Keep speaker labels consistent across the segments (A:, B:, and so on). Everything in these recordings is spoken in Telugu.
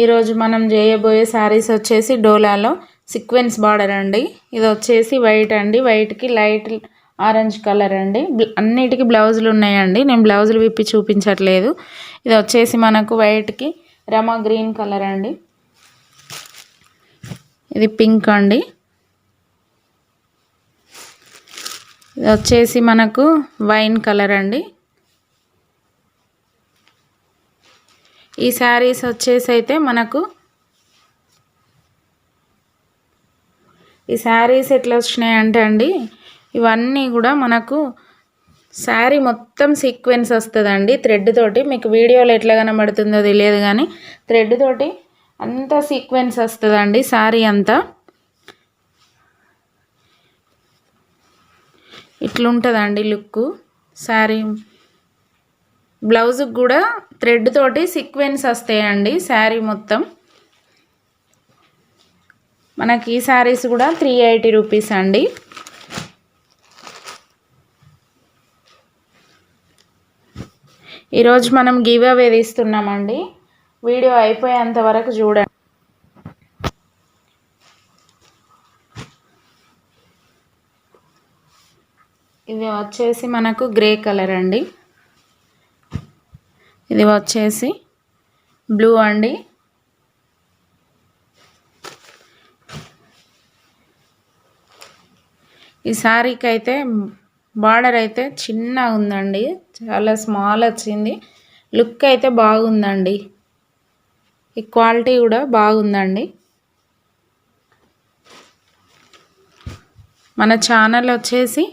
A: ఈరోజు మనం చేయబోయే శారీస్ వచ్చేసి డోలాలో సీక్వెన్స్ బార్డర్ అండి. ఇది వచ్చేసి వైట్ అండి. వైట్కి లైట్ ఆరెంజ్ కలర్ అండి. అన్నిటికీ బ్లౌజులు ఉన్నాయండి. నేను బ్లౌజులు విప్పి చూపించట్లేదు. ఇది వచ్చేసి మనకు వైట్కి రమా గ్రీన్ కలర్ అండి. ఇది పింక్ అండి. ఇది వచ్చేసి మనకు వైన్ కలర్ అండి. ఈ శారీస్ వచ్చేసి అయితే మనకు ఈ శారీస్ ఎట్లా వచ్చినాయి అంటే అండి ఇవన్నీ కూడా మనకు శారీ మొత్తం సీక్వెన్స్ వస్తుందండి థ్రెడ్ తోటి. మీకు వీడియోలో ఎట్లా కనబడుతుందో తెలియదు కానీ థ్రెడ్ తోటి అంతా సీక్వెన్స్ వస్తుందండి శారీ అంతా. ఇట్లుంటుందండి లుక్ శారీ బ్లౌజ్కి కూడా థ్రెడ్ తోటి సీక్వెన్స్ వస్తాయండి శారీ మొత్తం. మనకి ఈ శారీస్ కూడా త్రీ ఎయిటీ రూపీస్ అండి. ఈరోజు మనం గివ్ అవే తీస్తున్నామండి. వీడియో అయిపోయేంత వరకు చూడండి. ఇది వచ్చేసి మనకు గ్రే కలర్ అండి. ఇది వచ్చేసి బ్లూ అండి. ఈ శారీకి అయితే బార్డర్ అయితే చిన్నగా ఉందండి. చాలా స్మాల్ వచ్చింది. లుక్ అయితే బాగుందండి. ఈ క్వాలిటీ కూడా బాగుందండి. మన ఛానల్ వచ్చేసి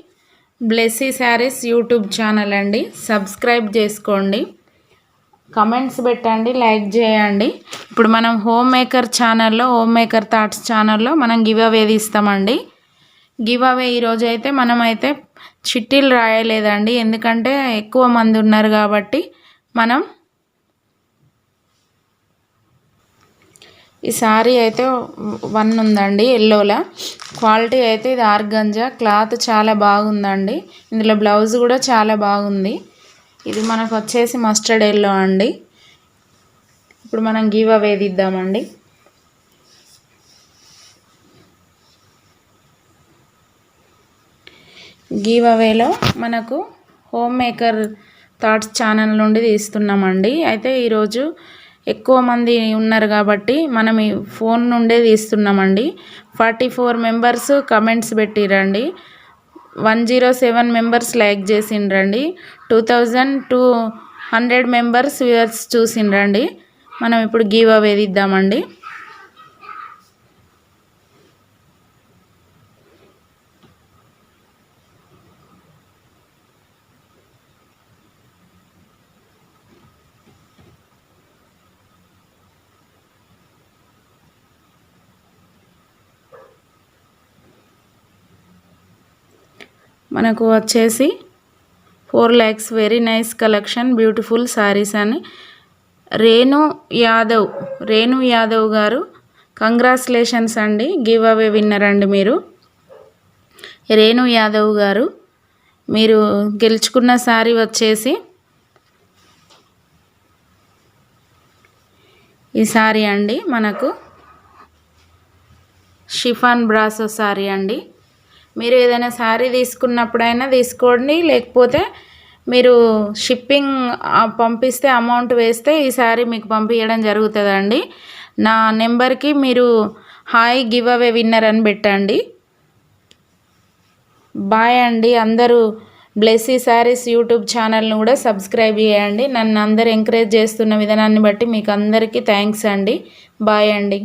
A: బ్లెస్సీ శారీస్ యూట్యూబ్ ఛానల్ అండి. సబ్స్క్రైబ్ చేసుకోండి. కమెంట్స్ పెట్టండి లైక్ చేయండి. ఇప్పుడు మనం హోమ్ మేకర్ ఛానల్లో హోమ్ మేకర్ థాట్స్ ఛానల్లో మనం గివ్ అవే ఇస్తామండి గివ్ అవే ఈరోజు అయితే మనమైతే చిట్టీలు రాయలేదండి. ఎందుకంటే ఎక్కువ మంది ఉన్నారు కాబట్టి మనం ఈ శారీ అయితే వన్ ఉందండి ఎల్లోలా క్వాలిటీ అయితే ఇది ఆర్గంజా క్లాత్ చాలా బాగుందండి. ఇందులో బ్లౌజ్ కూడా చాలా బాగుంది. ఇది మనకు వచ్చేసి మస్టర్డ్ ఎల్లో అండి. ఇప్పుడు మనం గివ్ అవే ఇద్దామండి గివ్ అవేలో మనకు హోమ్ మేకర్ థాట్స్ ఛానల్ నుండి తీస్తున్నామండి. అయితే ఈరోజు ఎక్కువ మంది ఉన్నారు కాబట్టి మనం ఈ ఫోన్ నుండే తీస్తున్నామండి. Forty four members comments పెట్టిరండి. One zero seven members like చేసిండ్రండి. Two thousand two hundred members viewers చూసిండ్రండి. మనం ఇప్పుడు గివ్ అవే ఇద్దామండి మనకు వచ్చేసి four lakhs very nice collection beautiful saris అని. రేణు యాదవ్ రేణు యాదవ్ గారు కంగ్రాచులేషన్స్ అండి. గివ్ అవే విన్నర్ అండి మీరు. రేణు యాదవ్ గారు మీరు గెలుచుకున్న శారీ వచ్చేసి ఈ శారీ అండి. మనకు షిఫాన్ బ్రాసో శారీ అండి. మీరు ఏదైనా శారీ తీసుకున్నప్పుడైనా తీసుకోండి. లేకపోతే మీరు షిప్పింగ్ పంపిస్తే అమౌంట్ వేస్తే ఈ శారీ మీకు పంపించడం జరుగుతుందండి. నా నెంబర్కి మీరు హాయ్ గివ్ అవే విన్నర్ అని పెట్టండి. బాయ్ అండి. అందరూ బ్లెస్సీ శారీస్ యూట్యూబ్ ఛానల్ను కూడా సబ్స్క్రైబ్ చేయండి. నన్ను అందరు ఎంకరేజ్ చేస్తున్న విధానాన్ని బట్టి మీకు అందరికీ థ్యాంక్స్ అండి. బాయ్ అండి.